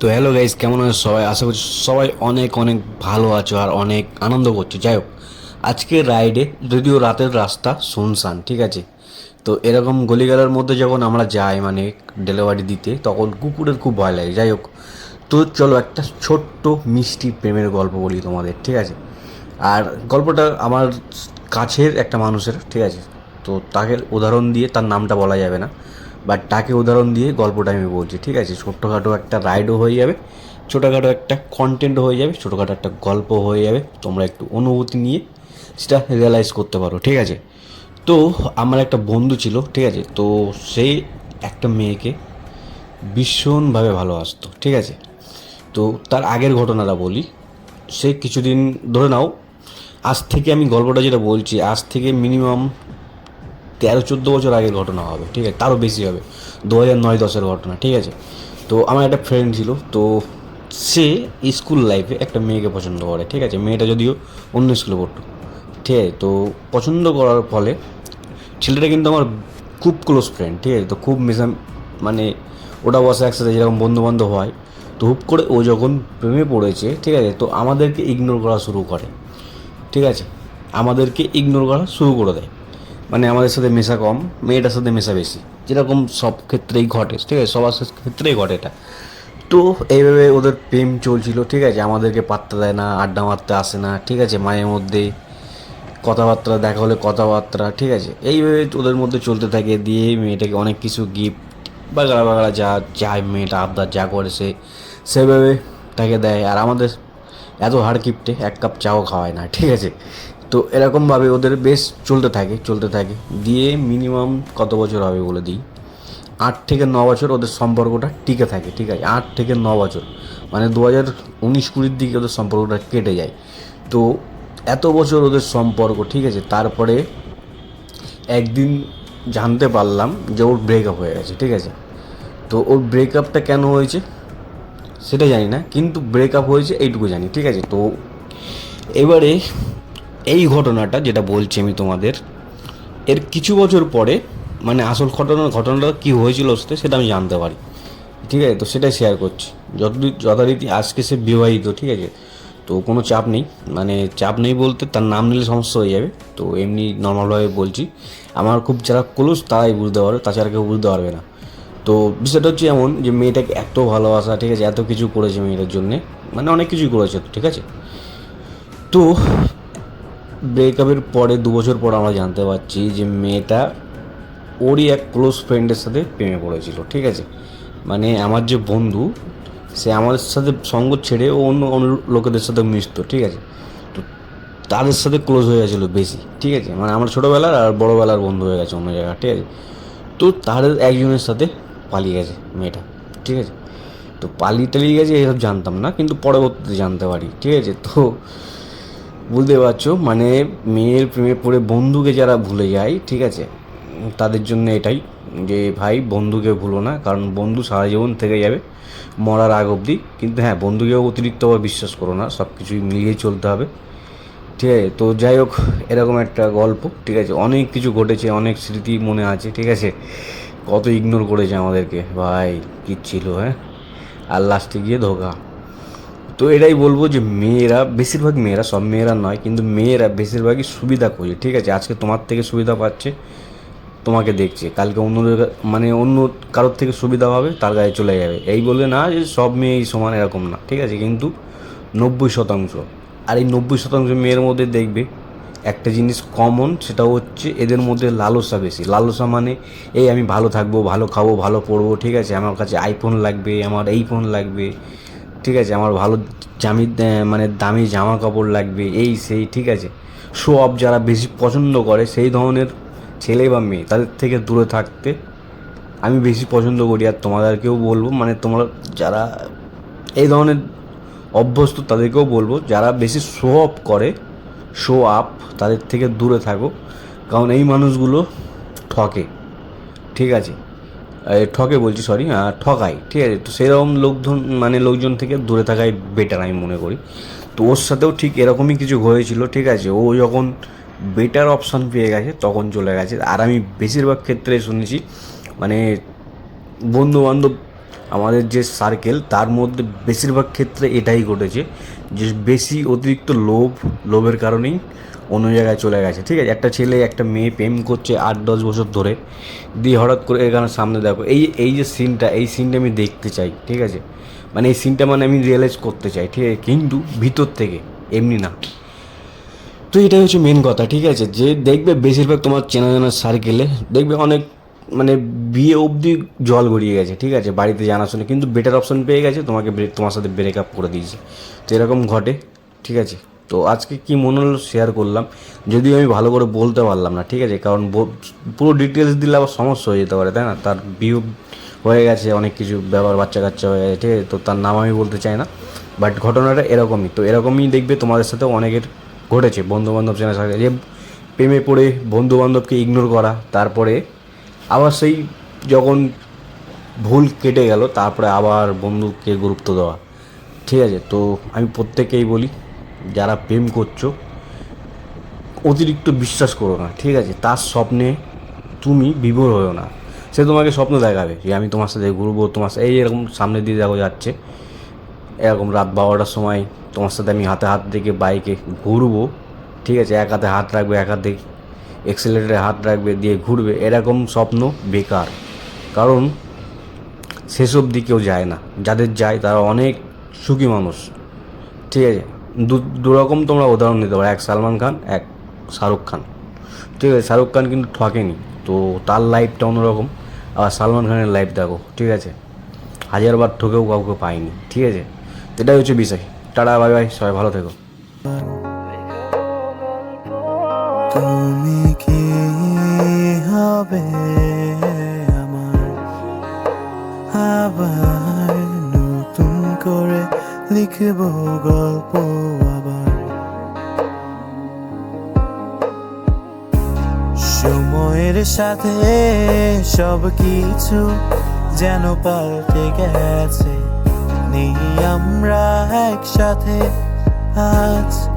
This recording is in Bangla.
তো হ্যালো গাইস কেমন আছো সবাই? আশা করছি সবাই অনেক অনেক ভালো আছো আর অনেক আনন্দ করছ। যাই হোক, আজকে রাইডে যদিও রাতের রাস্তা শুনশান, ঠিক আছে? তো এরকম গলিগালার মধ্যে যখন আমরা যাই মানে ডেলিভারি দিতে, তখন কুকুরের খুব ভয় লাগে। যাই হোক, তো চলো একটা ছোট্ট মিষ্টি প্রেমের গল্প বলি তোমাদের, ঠিক আছে? আর গল্পটা আমার কাছের একটা মানুষের, ঠিক আছে? তো তাকে উদাহরণ দিয়ে তার নামটা বলা যাবে না। বাট তাকে উদাহরণ দিয়ে গল্পটা আমি বলছি, ঠিক আছে? ছোট্টখাটো একটা রাইডও হয়ে যাবে, ছোটোখাটো একটা কন্টেন্টও হয়ে যাবে, ছোটোখাটো একটা গল্প হয়ে যাবে। তোমরা একটু অনুভূতি নিয়ে সেটা রিয়েলাইজ করতে পারো, ঠিক আছে? তো আমার একটা বন্ধু ছিল, ঠিক আছে? তো সে একটা মেয়েকে ভীষণভাবে ভালোবাসতো, ঠিক আছে? তো তার আগের ঘটনাটা বলি। সে কিছুদিন ধরে নাও, আজ থেকে আমি গল্পটা যেটা বলছি, আজ থেকে মিনিমাম তেরো, চোদ্দ বছর আগের ঘটনা হবে, ঠিক আছে? তারও বেশি হবে। দু হাজার নয়, দশের ঘটনা, ঠিক আছে? তো আমার একটা ফ্রেন্ড ছিল, তো সে স্কুল লাইফে একটা মেয়েকে পছন্দ করে, ঠিক আছে? মেয়েটা যদিও অন্য স্কুলে পড়তো, ঠিক আছে? তো পছন্দ করার ফলে ছেলেটা কিন্তু আমার খুব ক্লোজ ফ্রেন্ড ঠিক আছে? তো খুব মেশা মানে ওটা বসে একসাথে যেরকম বন্ধু বান্ধব হয়, তো হুপ করে ও যখন প্রেমে পড়েছে, ঠিক আছে? তো আমাদেরকে ইগনোর করা শুরু করে, ঠিক আছে? আমাদেরকে ইগনোর করা শুরু করে দেয়। মানে আমাদের সাথে মেশা কম, মেয়েটার সাথে মেশা বেশি। যেরকম সব ক্ষেত্রেই ঘটে, ঠিক আছে? সবার ক্ষেত্রেই ঘটে এটা। তো এইভাবে ওদের প্রেম চলছিল, ঠিক আছে? আমাদেরকে পাত্তা দেয় না, আড্ডা মারতে আসে না, ঠিক আছে? মায়ের মধ্যে কথাবার্তা, দেখা হলে কথাবার্তা, ঠিক আছে? এইভাবে ওদের মধ্যে চলতে থাকে, দিয়ে মেয়েটাকে অনেক কিছু গিফট বাগড়া বাগড়া যা চায় মেয়েটা আবদার যা করে সে, সেভাবে তাকে দেয়। আর আমাদের এত হাড় কিপটে এক কাপ চাও খাওয়ায় না, ঠিক আছে? তো এরকমভাবে ওদের বেশ চলতে থাকে চলতে থাকে। দিয়ে মিনিমাম কত বছর হবে বলে দিই? আট থেকে ন বছর ওদের সম্পর্কটা টিকে থাকে, ঠিক আছে? আট থেকে ন বছর। মানে দু হাজার উনিশ কুড়ির দিকে ওদের সম্পর্কটা কেটে যায়। তো এত বছর ওদের সম্পর্ক, ঠিক আছে? তারপরে একদিন জানতে পারলাম যে ওর ব্রেকআপ হয়ে গেছে, ঠিক আছে? তো ওর ব্রেকআপটা কেন হয়েছে? সেটা জানি না, কিন্তু ব্রেকআপ হয়েছে এইটুকু জানি, ঠিক আছে? তো এবারে এই ঘটনাটা যেটা বলছি আমি তোমাদের, এর কিছু বছর পরে মানে আসল ঘটনা, ঘটনাটা কী হয়েছিল সাথে সেটা আমি জানতে পারি, ঠিক আছে? তো সেটাই শেয়ার করছি। যত যথারীতি আজকে সে বিবাহিত, ঠিক আছে? তো কোনো চাপ নেই মানে চাপ নেই বলতে তার নাম নিলে সমস্যা হয়ে যাবে, তো এমনি নর্মালভাবে বলছি। আমার খুব যারা ক্লোজ তারাই বুঝতে পারবে, তাছাড়া কেউ বুঝতে পারবে না। তো বিষয়টা হচ্ছে এমন যে মেয়েটাকে এত ভালোবাসা, ঠিক আছে, এত কিছু করেছে মেয়েটার জন্যে মানে অনেক কিছুই করেছে, ঠিক আছে? তো ব্রেকআপের পরে, দু বছর পর আমরা জানতে পারছি যে মেয়েটা ওরই এক ক্লোজ ফ্রেন্ডের সাথে প্রেমে পড়েছিল, ঠিক আছে? মানে আমার যে বন্ধু, সে আমাদের সাথে সঙ্গ ছেড়ে ও অন্য অন্য লোকেদের সাথে মিশত, ঠিক আছে? তো তাদের সাথে ক্লোজ হয়ে গেছিল বেশি, ঠিক আছে? মানে আমার ছোটোবেলার আর বড়োবেলার বন্ধু হয়ে গেছে অন্য জায়গায়, ঠিক আছে? তো তাদের একজনের সাথে পালিয়ে গেছে মেয়েটা, ঠিক আছে? তো পালিয়ে টালিয়ে গেছে এসব জানতাম না, কিন্তু পরবর্তীতে জানতে পারি, ঠিক আছে? তো বুঝতে পারছ মানে মেয়ের প্রেমে পড়ে বন্ধুকে যারা ভুলে যায়, ঠিক আছে? তাদের জন্য এটাই যে, ভাই, বন্ধুকে ভুলো না, কারণ বন্ধু সারা জীবন থেকে যাবে মরার আগ অবধি। কিন্তু হ্যাঁ বন্ধুকেও অতিরিক্ত আবার বিশ্বাস করো না সব কিছুই মিলিয়ে চলতে হবে, ঠিক আছে? তো যাই হোক, এরকম একটা গল্প, ঠিক আছে? অনেক কিছু ঘটেছে, অনেক স্মৃতি মনে আছে, ঠিক আছে? কত ইগনোর করেছে আমাদেরকে। ভাই, কী ছিল হ্যাঁ? আর লাস্টে গিয়ে ধোকা। তো এটাই বলব যে মেয়েরা, বেশিরভাগ মেয়েরা, সব মেয়েরা নয়, কিন্তু মেয়েরা বেশিরভাগই সুবিধা খোঁজে, ঠিক আছে? আজকে তোমার থেকে সুবিধা পাচ্ছে, তোমাকে দেখছে। কালকে অন্য মানে অন্য কারোর থেকে সুবিধা পাবে তার গায়ে চলে যাবে। এই বলে না যে সব মেয়েই সমান এরকম না, ঠিক আছে? কিন্তু নব্বই শতাংশ, আর এই নব্বই শতাংশ মেয়ের মধ্যে দেখবে একটা জিনিস কমন সেটা হচ্ছে এদের মধ্যে লালসা বেশি। লালসা মানে এই আমি ভালো থাকব, ভালো খাব, ভালো পড়ব, ঠিক আছে? আমার কাছে আইফোন লাগবে, আমার এই ফোন লাগবে, ঠিক আছে? আমার ভালো জামি মানে দামি জামা কাপড় লাগবে, এই, সেই, ঠিক আছে? শো অফ যারা বেশি পছন্দ করে, সেই ধরনের ছেলে বা মেয়ে, তাদের থেকে দূরে থাকতে আমি বেশি পছন্দ করি। আর তোমাদেরকেও বলব মানে তোমরা যারা এই ধরনের অভ্যস্ত, তাদেরকেও বলব, যারা বেশি শো অফ করে শো আপ তাদের থেকে দূরে থাকো। কারণ এই মানুষগুলো ঠকে। ঠিক আছে? ঠকে বলছি সরি ঠকাই ঠিক আছে? তো সেরকম লোকজন মানে লোকজন থেকে দূরে থাকাই বেটার আমি মনে করি। তো ওর সাথেও ঠিক এরকমই কিছু হয়েছিল, ঠিক আছে? ও যখন বেটার অপশান পেয়ে গেছে, তখন চলে গেছে। আর আমি বেশিরভাগ ক্ষেত্রে শুনেছি মানে বন্ধু বান্ধব আমাদের যে সার্কেল তার মধ্যে বেশিরভাগ ক্ষেত্রে এটাই ঘটেছে যে বেশি অতিরিক্ত লোভ, লোভের কারণেই অন্য জায়গায় চলে গেছে। ঠিক আছে? একটা ছেলে, একটা মেয়ে প্রেম করছে আট, দশ বছর ধরে। দিয়ে হঠাৎ করে এখানে সামনে দেখো, এই এই যে সিনটা এই সিনটা আমি দেখতে চাই, ঠিক আছে? মানে এই সিনটা মানে আমি রিয়েলাইজ করতে চাই, ঠিক আছে? কিন্তু ভিতর থেকে, এমনি না। তো এটাই হচ্ছে মেন কথা, ঠিক আছে? যে দেখবে বেশিরভাগ তোমার চেনা জানা সার্কেলে দেখবে অনেক মানে বিয়ে অবধি জল গড়িয়ে গেছে, ঠিক আছে? বাড়িতে জানাশোনা, কিন্তু বেটার অপশন পেয়ে গেছে, তোমাকে তোমার সাথে ব্রেক আপ করে দিয়েছে। তো এরকম ঘটে, ঠিক আছে? তো আজকে কি মনে হলো শেয়ার করলাম, যদিও আমি ভালো করে বলতে পারলাম না, ঠিক আছে? কারণ পুরো ডিটেলস দিলে আবার সমস্যা হয়ে যেতে পারে, তাই না? তার বিয়ে হয়ে গেছে, অনেক কিছু ব্যাপার বাচ্চা কাচ্চা হয়ে গেছে, ঠিক আছে? তো তার নাম আমি বলতে চাই না বাট ঘটনাটা এরকমই। তো এরকমই দেখবে তোমাদের সাথে অনেকের ঘটেছে বন্ধু বান্ধব চেনা সাথে যে প্রেমে পড়ে বন্ধু বান্ধবকে ইগনোর করা, তারপরে আবার সেই যখন ভুল কেটে গেল, তারপরে আবার বন্ধুকে গুরুত্ব দেওয়া। ঠিক আছে, তো আমি প্রত্যেককেই বলি, যারা প্রেম করছ, অতিরিক্ত বিশ্বাস করো না, ঠিক আছে? তার স্বপ্নে তুমি বিভোর হয়েও না। সে তোমাকে স্বপ্ন দেখাবে যে আমি তোমার সাথে ঘুরবো, তোমার সাথে এই এরকম সামনে দিয়ে দেখো যাচ্ছে। এরকম রাত বারোটার সময় তোমার সাথে আমি হাতে হাত রেখে বাইকে ঘুরবো, ঠিক আছে? এক হাতে হাত রাখব, এক হাতে এক্সেলেটারে হাত রাখবে, দিয়ে ঘুরবে, এরকম স্বপ্ন বেকার। কারণ সেসব দিকেও যায় না। যাদের যায়, তারা অনেক সুখী মানুষ। ঠিক আছে? দু দুরকম তোমরা উদাহরণ দিতে পারো। এক সালমান খান, এক শাহরুখ খান। ঠিক আছে? শাহরুখ খান কিন্তু ঠকেনি। তো তার লাইফটা অন্যরকম। আবার সালমান খানের লাইফ দেখো। ঠিক আছে? হাজারবার ঠকেও কাউকে পাইনি ঠিক আছে? এটাই হচ্ছে বিষয়। টাটা বাই বাই সবাই ভালো থেকো। তুমি হবে আমার। আবার নতুন করে লিখব গল্প আবার। সময়ের সাথে সব কিছু যেন পাল্টে গেছে। নেই আমরা একসাথে আজ